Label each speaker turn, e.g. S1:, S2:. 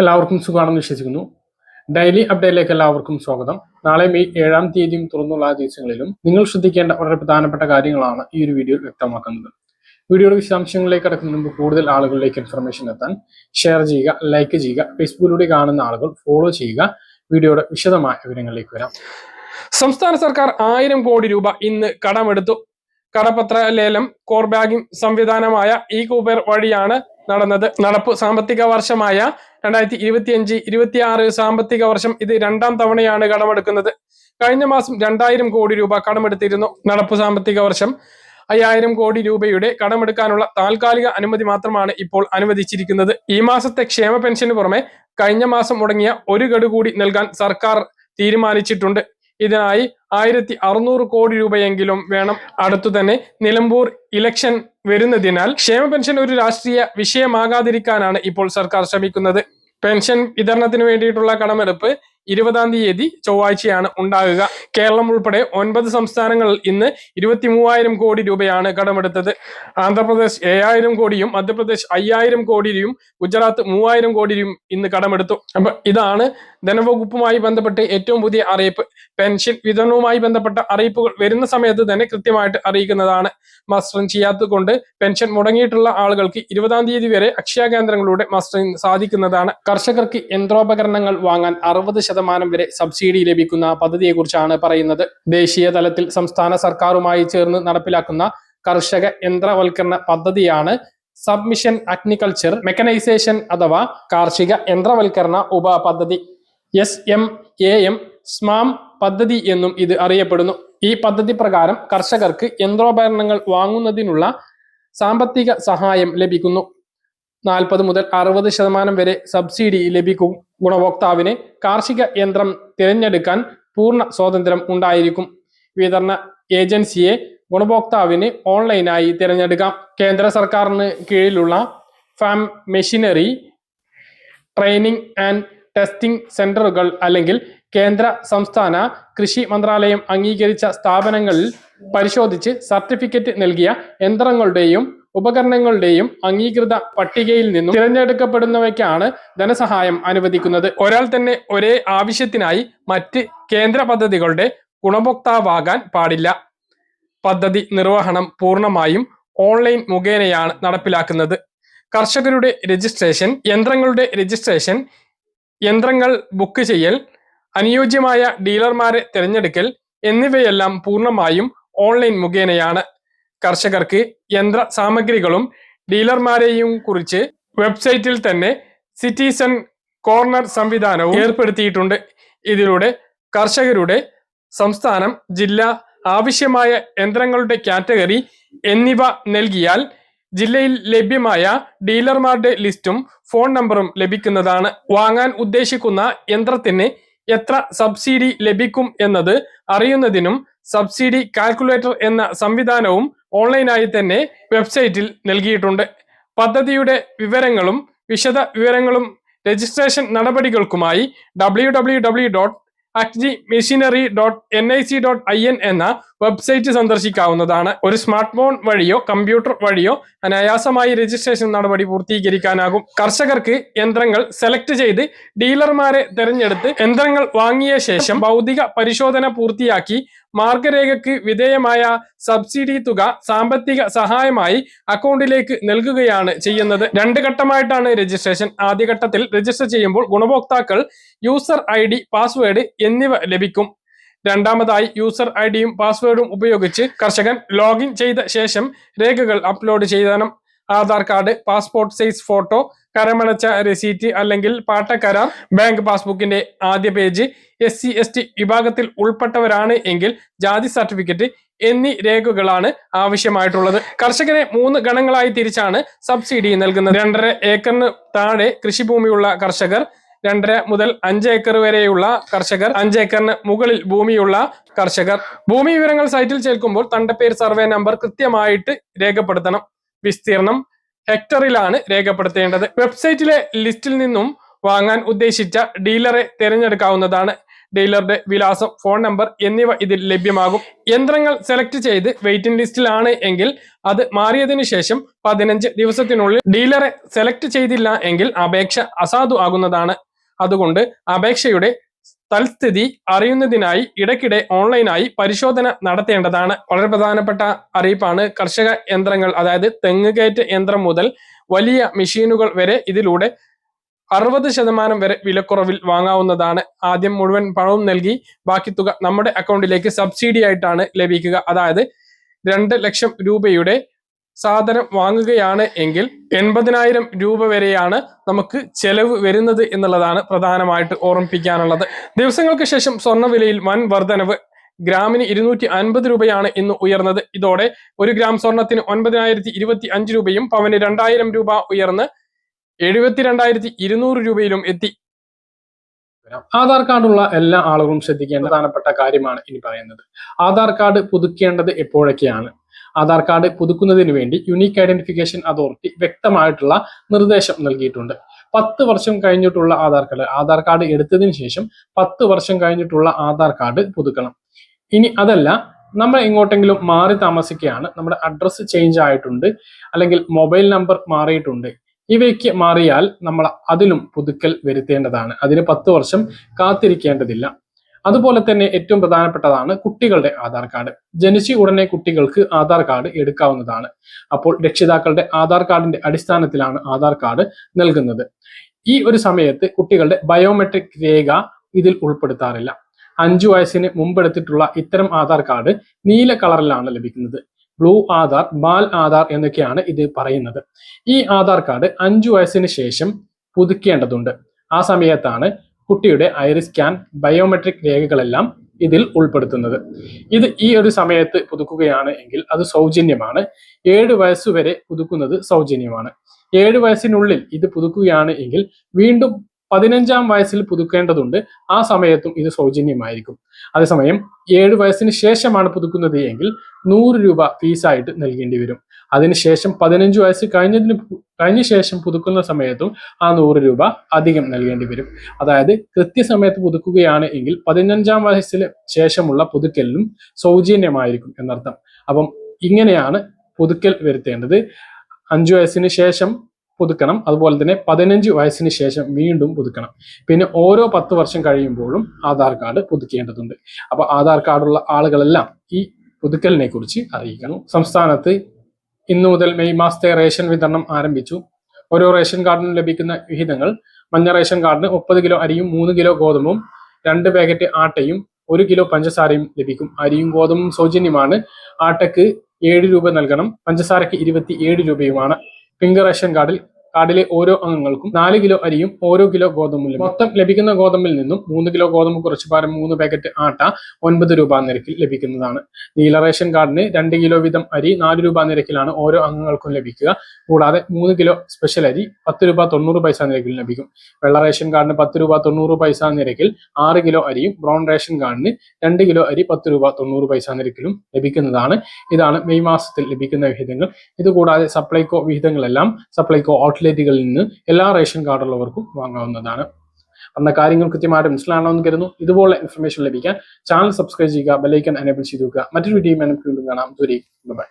S1: എല്ലാവർക്കും സുഖമാണെന്ന് വിശ്വസിക്കുന്നു. ഡെയിലി അപ്ഡേറ്റിലേക്ക് എല്ലാവർക്കും സ്വാഗതം. നാളെ മെയ് ഏഴാം തീയതിയും തുറന്നുള്ള ദിവസങ്ങളിലും നിങ്ങൾ ശ്രദ്ധിക്കേണ്ട വളരെ പ്രധാനപ്പെട്ട കാര്യങ്ങളാണ് ഈ ഒരു വീഡിയോയിൽ വ്യക്തമാക്കുന്നത്. വീഡിയോയുടെ വിശദാംശങ്ങളിലേക്ക് കടക്കുന്നതിന് മുമ്പ് കൂടുതൽ ആളുകളിലേക്ക് ഇൻഫർമേഷൻ എത്താൻ ഷെയർ ചെയ്യുക ലൈക്ക് ചെയ്യുക ഫേസ്ബുക്കിലൂടെ കാണുന്ന ആളുകൾ ഫോളോ ചെയ്യുക. വീഡിയോയുടെ വിശദമായ വിവരങ്ങളിലേക്ക് വരാം. സംസ്ഥാന സർക്കാർ ആയിരം കോടി രൂപ ഇന്ന് കടമെടുത്തു. കടപത്ര ലേലം കോർ ബാഗിംഗ് സംവിധാനമായ ഇ കൂപ്പർ വഴിയാണ് നടന്നത്. നടപ്പ് സാമ്പത്തിക വർഷമായ രണ്ടായിരത്തി ഇരുപത്തിയഞ്ച് ഇരുപത്തിയാറ് സാമ്പത്തിക വർഷം ഇത് രണ്ടാം തവണയാണ് കടമെടുക്കുന്നത്. കഴിഞ്ഞ മാസം രണ്ടായിരം കോടി രൂപ കടമെടുത്തിരുന്നു. നടപ്പ് സാമ്പത്തിക വർഷം അയ്യായിരം കോടി രൂപയുടെ കടമെടുക്കാനുള്ള താൽക്കാലിക അനുമതി മാത്രമാണ് ഇപ്പോൾ അനുവദിച്ചിരിക്കുന്നത്. ഈ മാസത്തെ ക്ഷേമ പെൻഷന് പുറമെ കഴിഞ്ഞ മാസം മുടങ്ങിയ ഒരു ഗഡു കൂടി നൽകാൻ സർക്കാർ തീരുമാനിച്ചിട്ടുണ്ട്. ഇതിനായി ആയിരത്തി കോടി രൂപയെങ്കിലും വേണം. അടുത്തു തന്നെ നിലമ്പൂർ ഇലക്ഷൻ വരുന്നതിനാൽ ക്ഷേമ പെൻഷൻ ഒരു രാഷ്ട്രീയ വിഷയമാകാതിരിക്കാനാണ് ഇപ്പോൾ സർക്കാർ ശ്രമിക്കുന്നത്. പെൻഷൻ വിതരണത്തിന് വേണ്ടിയിട്ടുള്ള കടമെടുപ്പ് ഇരുപതാം തീയതി ചൊവ്വാഴ്ചയാണ് ഉണ്ടാകുക. കേരളം ഉൾപ്പെടെ ഒൻപത് സംസ്ഥാനങ്ങളിൽ ഇന്ന് ഇരുപത്തി മൂവായിരം കോടി രൂപയാണ് കടമെടുത്തത്. ആന്ധ്രാപ്രദേശ് ഏഴായിരം കോടിയും മധ്യപ്രദേശ് അയ്യായിരം കോടിയും ഗുജറാത്ത് മൂവായിരം കോടിയും ഇന്ന് കടമെടുത്തു. അപ്പൊ ഇതാണ് ധനവകുപ്പുമായി ബന്ധപ്പെട്ട് ഏറ്റവും പുതിയ അറിയിപ്പ്. പെൻഷൻ വിതരണവുമായി ബന്ധപ്പെട്ട അറിയിപ്പുകൾ വരുന്ന സമയത്ത് തന്നെ കൃത്യമായിട്ട് അറിയിക്കുന്നതാണ്. മസ്റ്ററിംഗ് ചെയ്യാത്തത് പെൻഷൻ മുടങ്ങിയിട്ടുള്ള ആളുകൾക്ക് ഇരുപതാം തീയതി വരെ അക്ഷയ കേന്ദ്രങ്ങളിലൂടെ മസ്റ്ററിംഗ് സാധിക്കുന്നതാണ്. കർഷകർക്ക് യന്ത്രോപകരണങ്ങൾ വാങ്ങാൻ അറുപത് ശതമാനം വരെ സബ്സിഡി ലഭിക്കുന്ന പദ്ധതിയെക്കുറിച്ചാണ് പറയുന്നത്. ദേശീയ തലത്തിൽ സംസ്ഥാന സർക്കാരുമായി ചേർന്ന് നടപ്പിലാക്കുന്ന കർഷക യന്ത്രവൽക്കരണ പദ്ധതിയാണ് സബ്മിഷൻ അഗ്നികൾച്ചർ മെക്കനൈസേഷൻ അഥവാ കാർഷിക യന്ത്രവൽക്കരണ ഉപ പദ്ധതി S M A M SMAM പദ്ധതി എന്നും ഇത് അറിയപ്പെടുന്നു. ഈ പദ്ധതി പ്രകാരം കർഷകർക്ക് യന്ത്രോപകരണങ്ങൾ വാങ്ങുന്നതിനുള്ള സാമ്പത്തിക സഹായം ലഭിക്കുന്നു. നാൽപ്പത് മുതൽ അറുപത് ശതമാനം വരെ സബ്സിഡി ലഭിക്കും ഗുണഭോക്താവിന് കാർഷിക യന്ത്രം തിരഞ്ഞെടുക്കാൻ പൂർണ സ്വാതന്ത്ര്യം ഉണ്ടായിരിക്കും. വിതരണ ഏജൻസിയെ ഗുണഭോക്താവിന് ഓൺലൈനായി തിരഞ്ഞെടുക്കാം. കേന്ദ്ര സർക്കാരിന് കീഴിലുള്ള farm machinery training and testing സെന്ററുകൾ അല്ലെങ്കിൽ കേന്ദ്ര സംസ്ഥാന കൃഷി മന്ത്രാലയം അംഗീകരിച്ച സ്ഥാപനങ്ങളിൽ പരിശോധിച്ച് സർട്ടിഫിക്കറ്റ് നൽകിയ യന്ത്രങ്ങളുടെയും ഉപകരണങ്ങളുടെയും അംഗീകൃത പട്ടികയിൽ നിന്നും തിരഞ്ഞെടുക്കപ്പെടുന്നവയ്ക്കാണ് ധനസഹായം അനുവദിക്കുന്നത്. ഒരാൾ തന്നെ ഒരേ ആവശ്യത്തിനായി മറ്റ് കേന്ദ്ര പദ്ധതികളുടെ ഗുണഭോക്താവാകാൻ പാടില്ല. പദ്ധതി നിർവഹണം പൂർണമായും ഓൺലൈൻ മുഖേനയാണ് നടപ്പിലാക്കുന്നത്. കർഷകരുടെ രജിസ്ട്രേഷൻ യന്ത്രങ്ങളുടെ രജിസ്ട്രേഷൻ യന്ത്രങ്ങൾ ബുക്ക് ചെയ്യൽ അനുയോജ്യമായ ഡീലർമാരെ തിരഞ്ഞെടുക്കൽ എന്നിവയെല്ലാം പൂർണമായും ഓൺലൈൻ മുഖേനയാണ്. കർഷകർക്ക് യന്ത്ര സാമഗ്രികളും ഡീലർമാരെയും കുറിച്ച് വെബ്സൈറ്റിൽ തന്നെ സിറ്റിസൺ കോർണർ സംവിധാനവും ഏർപ്പെടുത്തിയിട്ടുണ്ട്. ഇതിലൂടെ കർഷകരുടെ സംസ്ഥാനം ജില്ല ആവശ്യമായ യന്ത്രങ്ങളുടെ കാറ്റഗറി എന്നിവ നൽകിയാൽ ജില്ലയിൽ ലഭ്യമായ ഡീലർമാരുടെ ലിസ്റ്റും ഫോൺ നമ്പറും ലഭിക്കുന്നതാണ്. വാങ്ങാൻ ഉദ്ദേശിക്കുന്ന യന്ത്രത്തിന് എത്ര സബ്സിഡി ലഭിക്കും എന്നത് അറിയുന്നതിനും സബ്സിഡി കാൽക്കുലേറ്റർ എന്ന സംവിധാനവും ഓൺലൈനായി തന്നെ വെബ്സൈറ്റിൽ നൽകിയിട്ടുണ്ട്. പദ്ധതിയുടെ വിവരങ്ങളും വിശദ വിവരങ്ങളും registration നടപടികൾക്കുമായി W W W dot agri machinery dot N I C dot I N എന്ന വെബ്സൈറ്റ് സന്ദർശിക്കാവുന്നതാണ്. ഒരു സ്മാർട്ട് ഫോൺ വഴിയോ കമ്പ്യൂട്ടർ വഴിയോ അനായാസമായി രജിസ്ട്രേഷൻ നടപടി പൂർത്തീകരിക്കാനാകും. കർഷകർക്ക് യന്ത്രങ്ങൾ സെലക്ട് ചെയ്ത് ഡീലർമാരെ തെരഞ്ഞെടുത്ത് യന്ത്രങ്ങൾ വാങ്ങിയ ശേഷം ഭൗതിക പരിശോധന പൂർത്തിയാക്കി മാർഗരേഖയ്ക്ക് വിധേയമായ സബ്സിഡി തുക സാമ്പത്തിക സഹായമായി അക്കൗണ്ടിലേക്ക് നൽകുകയാണ് ചെയ്യുന്നത്. രണ്ട് ഘട്ടമായിട്ടാണ് രജിസ്ട്രേഷൻ. ആദ്യഘട്ടത്തിൽ രജിസ്റ്റർ ചെയ്യുമ്പോൾ ഗുണഭോക്താക്കൾ യൂസർ ഐ പാസ്വേഡ് എന്നിവ ലഭിക്കും. രണ്ടാമതായി യൂസർ ഐ ഡിയും പാസ്വേഡും ഉപയോഗിച്ച് കർഷകൻ ലോഗിൻ ചെയ്ത ശേഷം രേഖകൾ അപ്ലോഡ് ചെയ്യണം Aadhaar card passport size photo കരമണച്ച receipt അല്ലെങ്കിൽ പാട്ടക്കരാർ ബാങ്ക് പാസ്ബുക്കിന്റെ ആദ്യ page S C S T വിഭാഗത്തിൽ ഉൾപ്പെട്ടവരാണ് എങ്കിൽ ജാതി സർട്ടിഫിക്കറ്റ് എന്നീ രേഖകളാണ് ആവശ്യമായിട്ടുള്ളത്. കർഷകരെ മൂന്ന് ഗണങ്ങളായി തിരിച്ചാണ് സബ്സിഡി നൽകുന്നത്. രണ്ടര ഏക്കറിന് താഴെ കൃഷിഭൂമിയുള്ള കർഷകർ രണ്ടര മുതൽ അഞ്ച് ഏക്കർ വരെയുള്ള കർഷകർ അഞ്ച് ഏക്കറിന് മുകളിൽ ഭൂമിയുള്ള കർഷകർ. ഭൂമി വിവരങ്ങൾ സൈറ്റിൽ ചേർക്കുമ്പോൾ തണ്ടപ്പേർ സർവേ നമ്പർ കൃത്യമായിട്ട് രേഖപ്പെടുത്തണം. വിസ്തീർണം ഹെക്ടറിലാണ് രേഖപ്പെടുത്തേണ്ടത്. വെബ്സൈറ്റിലെ ലിസ്റ്റിൽ നിന്നും വാങ്ങാൻ ഉദ്ദേശിച്ച ഡീലറെ തിരഞ്ഞെടുക്കാവുന്നതാണ്.
S2: ഡീലറുടെ വിലാസം ഫോൺ നമ്പർ എന്നിവ ഇതിൽ ലഭ്യമാകും. യന്ത്രങ്ങൾ സെലക്ട് ചെയ്ത് വെയിറ്റിംഗ് ലിസ്റ്റിലാണ് എങ്കിൽ അത് മാറിയതിനു ശേഷം പതിനഞ്ച് ദിവസത്തിനുള്ളിൽ ഡീലറെ സെലക്ട് ചെയ്തില്ല എങ്കിൽ അപേക്ഷ അസാധു ആകുന്നതാണ്. അതുകൊണ്ട് അപേക്ഷയുടെ തൽസ്ഥിതി അറിയുന്നതിനായി ഇടയ്ക്കിടെ ഓൺലൈനായി പരിശോധന നടത്തേണ്ടതാണ്. വളരെ പ്രധാനപ്പെട്ട അറിയിപ്പാണ്. കർഷക യന്ത്രങ്ങൾ അതായത് തെങ്ങുകയറ്റ യന്ത്രം മുതൽ വലിയ മെഷീനുകൾ വരെ ഇതിലൂടെ അറുപത് ശതമാനം വരെ വിലക്കുറവിൽ വാങ്ങാവുന്നതാണ്. ആദ്യം മുഴുവൻ പണവും നൽകി ബാക്കി തുക നമ്മുടെ അക്കൗണ്ടിലേക്ക് സബ്സിഡി ആയിട്ടാണ് ലഭിക്കുക. അതായത് രണ്ട് ലക്ഷം രൂപയുടെ സാധനം വാങ്ങുകയാണ് എങ്കിൽ എൺപതിനായിരം രൂപ വരെയാണ് നമുക്ക് ചെലവ് വരുന്നത് എന്നുള്ളതാണ് പ്രധാനമായിട്ട് ഓർമ്മിപ്പിക്കാനുള്ളത്. ദിവസങ്ങൾക്ക് ശേഷം സ്വർണവിലയിൽ വൻ വർധനവ്. ഗ്രാമിന് ഇരുന്നൂറ്റി അൻപത് രൂപയാണ് ഇന്ന് ഉയർന്നത്. ഇതോടെ ഒരു ഗ്രാം സ്വർണത്തിന് ഒൻപതിനായിരത്തി ഇരുപത്തി അഞ്ച് രൂപയും പവന് രണ്ടായിരം രൂപ ഉയർന്ന് എഴുപത്തിരണ്ടായിരത്തി ഇരുന്നൂറ് രൂപയിലും എത്തി. ആധാർ കാർഡുള്ള എല്ലാ ആളുകളും ശ്രദ്ധിക്കേണ്ട പ്രധാനപ്പെട്ട കാര്യമാണ് ഇനി പറയുന്നത്. ആധാർ കാർഡ് പുതുക്കേണ്ടത് എപ്പോഴൊക്കെയാണ്? ആധാർ കാർഡ് പുതുക്കുന്നതിന് വേണ്ടി യുണീക്ക് ഐഡന്റിഫിക്കേഷൻ അതോറിറ്റി വ്യക്തമായിട്ടുള്ള നിർദ്ദേശം നൽകിയിട്ടുണ്ട്. പത്ത് വർഷം കഴിഞ്ഞിട്ടുള്ള ആധാർ കാർഡ് ആധാർ കാർഡ് എടുത്തതിന് ശേഷം പത്ത് വർഷം കഴിഞ്ഞിട്ടുള്ള ആധാർ കാർഡ് പുതുക്കണം. ഇനി അതല്ല നമ്മൾ എങ്ങോട്ടെങ്കിലും മാറി താമസിക്കുകയാണ് നമ്മുടെ അഡ്രസ്സ് ചേഞ്ച് ആയിട്ടുണ്ട് അല്ലെങ്കിൽ മൊബൈൽ നമ്പർ മാറിയിട്ടുണ്ട്. ഇവയ്ക്ക് മാറിയാൽ നമ്മൾ അതിലും പുതുക്കൽ വരുത്തേണ്ടതാണ്. അതിന് പത്ത് വർഷം കാത്തിരിക്കേണ്ടതില്ല. അതുപോലെ തന്നെ ഏറ്റവും പ്രധാനപ്പെട്ടതാണ് കുട്ടികളുടെ ആധാർ കാർഡ്. ജനിച്ച ഉടനെ കുട്ടികൾക്ക് ആധാർ കാർഡ് എടുക്കാവുന്നതാണ്. അപ്പോൾ രക്ഷിതാക്കളുടെ ആധാർ കാർഡിന്റെ അടിസ്ഥാനത്തിലാണ് ആധാർ കാർഡ് നൽകുന്നത്. ഈ ഒരു സമയത്ത് കുട്ടികളുടെ ബയോമെട്രിക് രേഖ ഇതിൽ ഉൾപ്പെടുത്താറില്ല. അഞ്ചു വയസ്സിന് മുമ്പെടുത്തിട്ടുള്ള ഇത്തരം ആധാർ കാർഡ് നീല കളറിലാണ് ലഭിക്കുന്നത്. ബ്ലൂ ആധാർ ബാൽ ആധാർ എന്നൊക്കെയാണ് ഇത് പറയുന്നത്. ഈ ആധാർ കാർഡ് അഞ്ചു വയസ്സിന് ശേഷം പുതുക്കേണ്ടതുണ്ട്. ആ സമയത്താണ് കുട്ടിയുടെ ഐറിസ് സ്കാൻ ബയോമെട്രിക് രേഖകളെല്ലാം ഇതിൽ ഉൾപ്പെടുത്തുന്നത്. ഇത് ഈ ഒരു സമയത്ത് പുതുക്കുകയാണ് എങ്കിൽ അത് സൗജന്യമാണ്. ഏഴ് വയസ്സുവരെ പുതുക്കുന്നത് സൗജന്യമാണ്. ഏഴ് വയസ്സിനുള്ളിൽ ഇത് പുതുക്കുകയാണ് എങ്കിൽ വീണ്ടും പതിനഞ്ചാം വയസ്സിൽ പുതുക്കേണ്ടതുണ്ട്. ആ സമയത്തും ഇത് സൗജന്യമായിരിക്കും. അതേസമയം ഏഴ് വയസ്സിന് ശേഷമാണ് പുതുക്കുന്നത് എങ്കിൽ നൂറ് രൂപ ഫീസായിട്ട് നൽകേണ്ടി വരും. അതിനുശേഷം പതിനഞ്ച് വയസ്സ് കഴിഞ്ഞതിന് കഴിഞ്ഞ ശേഷം പുതുക്കുന്ന സമയത്തും ആ നൂറ് രൂപ അധികം നൽകേണ്ടി വരും. അതായത് കൃത്യസമയത്ത് പുതുക്കുകയാണ് എങ്കിൽ പതിനഞ്ചാം വയസ്സിന് ശേഷമുള്ള പുതുക്കലിനും സൗജന്യമായിരിക്കും എന്നർത്ഥം. അപ്പം ഇങ്ങനെയാണ് പുതുക്കൽ വരുത്തേണ്ടത്. അഞ്ചു വയസ്സിന് ശേഷം പുതുക്കണം. അതുപോലെ തന്നെ പതിനഞ്ച് വയസ്സിന് ശേഷം വീണ്ടും പുതുക്കണം. പിന്നെ ഓരോ പത്ത് വർഷം കഴിയുമ്പോഴും ആധാർ കാർഡ് പുതുക്കേണ്ടതുണ്ട്. അപ്പോൾ ആധാർ കാർഡുള്ള ആളുകളെല്ലാം ഈ പുതുക്കലിനെ കുറിച്ച് അറിയിക്കണം. സംസ്ഥാനത്ത് ഇന്നു മുതൽ മെയ് മാസത്തെ റേഷൻ വിതരണം ആരംഭിച്ചു. ഓരോ റേഷൻ കാർഡിനും ലഭിക്കുന്ന വിഹിതങ്ങൾ മഞ്ഞ റേഷൻ കാർഡിന് മുപ്പത് കിലോ അരിയും മൂന്ന് കിലോ ഗോതമ്പും രണ്ട് പാക്കറ്റ് ആട്ടയും ഒരു കിലോ പഞ്ചസാരയും ലഭിക്കും. അരിയും ഗോതമ്പും സൗജന്യമാണ്. ആട്ടയ്ക്ക് ഏഴ് രൂപ നൽകണം. പഞ്ചസാരയ്ക്ക് ഇരുപത്തി ഏഴ് രൂപയുമാണ്. പിങ്ക് റേഷൻ കാർഡിൽ കാർഡിലെ ഓരോ അംഗങ്ങൾക്കും നാല് കിലോ അരിയും ഓരോ കിലോ ഗോതമ്പും. മൊത്തം ലഭിക്കുന്ന ഗോതമ്പിൽ നിന്നും മൂന്ന് കിലോ ഗോതമ്പ് കുറച്ച് പാരം മൂന്ന് പാക്കറ്റ് ആട്ട ഒൻപത് രൂപ നിരക്കിൽ ലഭിക്കുന്നതാണ്. നീല റേഷൻ കാർഡിന് രണ്ട് കിലോ വീതം അരി നാല് രൂപ നിരക്കിലാണ് ഓരോ അംഗങ്ങൾക്കും ലഭിക്കുക. കൂടാതെ മൂന്ന് കിലോ സ്പെഷ്യൽ അരി പത്ത് രൂപ തൊണ്ണൂറ് പൈസ നിരക്കിൽ ലഭിക്കും. വെള്ള റേഷൻ കാർഡിന് പത്ത് രൂപ തൊണ്ണൂറ് പൈസ നിരക്കിൽ ആറ് കിലോ അരിയും ബ്രൗൺ റേഷൻ കാർഡിന് രണ്ട് കിലോ അരി പത്ത് രൂപ തൊണ്ണൂറ് പൈസ നിരക്കിലും ലഭിക്കുന്നതാണ്. ഇതാണ് മെയ് മാസത്തിൽ ലഭിക്കുന്ന വിഹിതങ്ങൾ. ഇതുകൂടാതെ സപ്ലൈകോ വിഹിതങ്ങളെല്ലാം സപ്ലൈകോ ഔട്ട്ലെറ്റുകളിൽ നിന്ന് എല്ലാ റേഷൻ കാർഡുള്ളവർക്കും വാങ്ങാവുന്നതാണ്. അന്ന കാര്യങ്ങൾ കൃത്യമായിട്ട് മനസ്സിലാണെന്ന് കരുതുന്നു. ഇതുപോലെ ഇൻഫർമേഷൻ ലഭിക്കാൻ ചാനൽ സബ്സ്ക്രൈബ് ചെയ്യുക ബെലൈക്കൻ എനേബിൾ ചെയ്തു മറ്റൊരു വീഡിയോ കാണാം. ബൈ